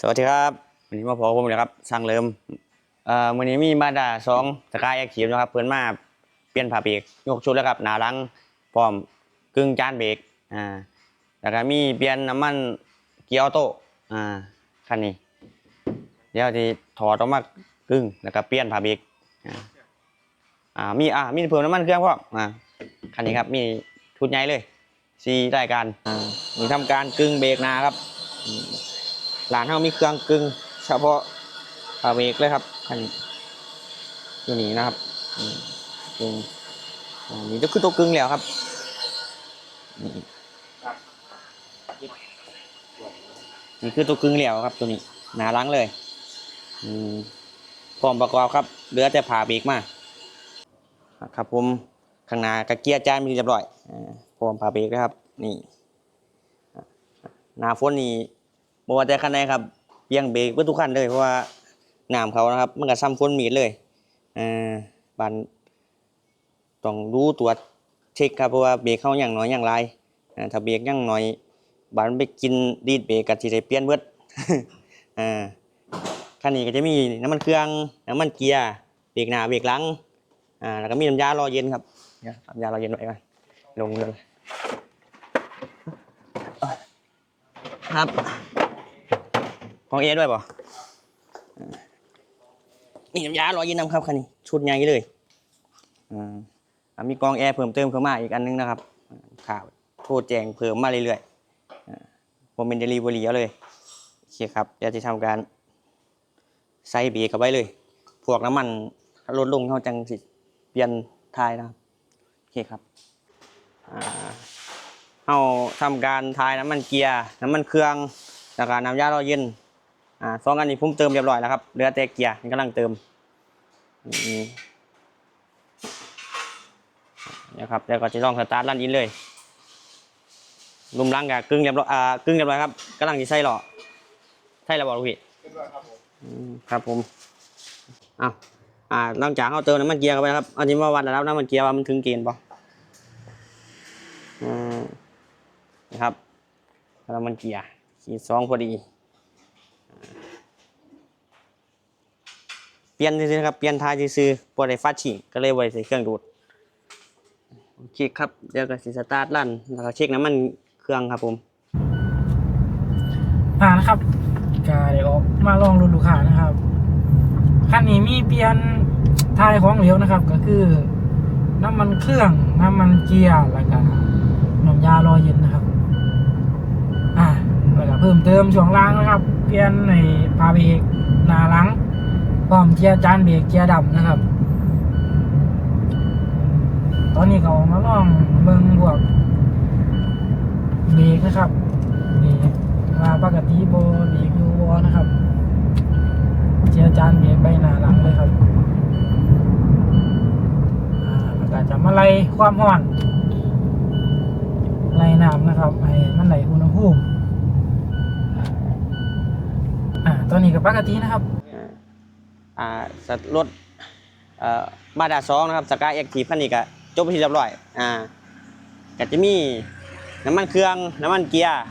สวัสดีครับวันนี้มาพบผมเลยครับสร้างเริ่มเอ่อวันนี้มีมาดาสองสกายแอคทีฟนะครับเพื่อนมาเปลี่ยนผ้าเบรกยกชุดแล้วครับหนาลังพร้อมกึ่งจานเบรกอ่าแล้วก็มีเปลี่ยนน้ำมันเกียร์ออโต้อ่าคันนี้เดี๋ยวที่ถอดออกมากึ่งแล้วก็เปลี่ยนผ้าเบรกอ่ามีอ่ามีเพิ่มน้ำมันเครื่องพร้อมอ่าคันนี้ครับมีชุดใหญ่เลยสี่รายการอ่ามีทำการกึ่งเบรกหนาครับอืม ร้านเรามีเครื่องกึ่งเฉพาะพาเวกเลยครับ อันนี้ตัวนี้นะครับกึ่งอันนี้ก็คือตัวกึ่งแล้วครับนี่นี่คือตัวกึ่งแล้วครับ ตัวนี้หนาหลังเลยอืมพร้อมประกอบครับเหลือแต่ผ่าเบรกมาครับผมข้างหน้ากระเกียร์จานมีเรียบร้อยอ่าพร้อมผ่าเบรกนะครับ นี่หน้าฝนนี่ บว่าแต่คันใดครับเบี่ยงเบรกเพื่อทุกคันเลยเพราะว่าน้ำเขานะครับ มันก็ซ้ำฝนมีดเลยอ่าบันต้องรู้ตรวจเช็คครับเพราะว่าเบรกเขาอย่างน้อยอย่างไรอ่าถ้าเบรกอย่างน้อยบันไปกินดีดเบรกกับที่ได้เปลี่ยนเบิดอ่าคันนี้ก็จะมีน้ำมันเครื่องน้ำมันเกียร์เบรกหน้าเบรกหลังอ่าแล้วก็มีน้ำยารอเย็นครับยวน้ำยารอเย็นไว้ก่อนลงเลยครับ ของเอด้วยป่ะมีน้ำยาลอยยินน้ำครับคันนี้ชุดใหญ่เลยอ่ามีกองแอร์เพิ่มเติมเข้ามาอีกอันนึงนะครับข่าวโทษแจงเพิ่มมาเรื่อยๆผมเป็นเดลิเวอรี่เอาเลยโอเคครับเดี๋ยวจะทำการใส่เบรกเข้าไปเลย พวกน้ำมันลดลงเขาจังสิเปลี่ยนทายนะครับโอเคครับอ่าเอาทำการทายน้ำมันเกียร์น้ำมันเครื่องแล้วก็น้ำยาลอยเย็น อ่าสองอันนี้ผมเติมเรียบร้อยแล้วครับเหลือแต่เกียร์กำลังเติมนี่ครับแล้วก็จะลองสตาร์ทลั่นอินเลยลุมล้างกับกึ่งเรียบร้อยอ่ากึ่งเรียบร้อยครับกำลังจะใส่หล่อใช่แล้วบอกลูกพี่ครับผมอ้าวอ่าหลังจากเราเติมน้ำมันเกียร์เข้าไปครับอันนี้มาวัดแล้วน้ำมันเกียร์ว่ามันถึงเกณฑ์ป่ะอืมนะครับน้ำมันเกียร์ขีดสองพอดี เปลี่ยนซื่อครับเปลี่ยนท้ายซื่อๆบ่ได้ฟัดฉีกก็เลยได้ใส่เครื่องดูดโอเคครับเดี๋ยวก็สิสตาร์ทลั่นแล้วก็เช็คน้ำมันเครื่องครับผมอ่านะครับกาเดี๋ยวมาลองรถลูกค้านะครับคันนี้มีเปลี่ยนทายของเหลวนะครับ ก็คือน้ำมันเครื่องน้ำมันเกียร์แล้วก็น้ำยารอเย็นนะครับ อ่าแล้วก็เพิ่มเติมช่วงล่างนะครับ เปลี่ยนในพาเบรกหน้าหลัง พร้อมเกียร์จานเบรกเกียร์ดำนะครับ ตอนนี้ก็มาลองเบิ่งพวกเบรกนะครับเบรกว่าปกติโบเบรกอยู่บนะครับเจียจานเบรกใบหน้าหลังเลยครับอาแล้วก็จะมาไล่ความร้อนไล่น้ำนะครับให้มันไหลอุณหภูมิอ่าตอนนี้ก็ปกตินะครับ รถเอ่อมาด้าสองนะครับสกายแอคทีฟคันนี้ก็จบไปที่เรียบร้อยอ่าก็จะมีน้ำมันเครื่องน้ำมันเกียร์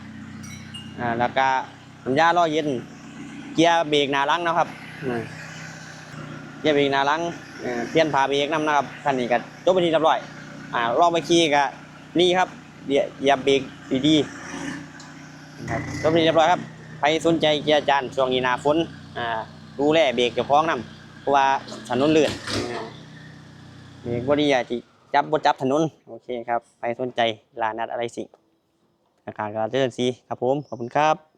อ่าแล้วก็น้ำยาล้อเย็นเกียร์เบรกหน้าลังนะครับเกียร์เบรกหน้าลังเอ่อเปลี่ยนผ้าเบรกนํนะครับคันนี้ก็จบไปที่เรียบร้อยอ่าลองไปขี่ก็นี่ครับเดี๋ยวเหยียบเบรกดีๆครับจบไปที่เรียบร้อยครับใครสนใจเกียร์จานช่วงนี้หน้าฝนอ่า ดูแลเบรกเจ้าของนํเพราะว่าถนนเลื่นอ่าเบรกบ่ดีอย่าจิจับบ่จับถนนโอเคครับไปสนใจลานนัดอะไรสิอาการก็เลื่อนสีครับผมขอบคุณครับ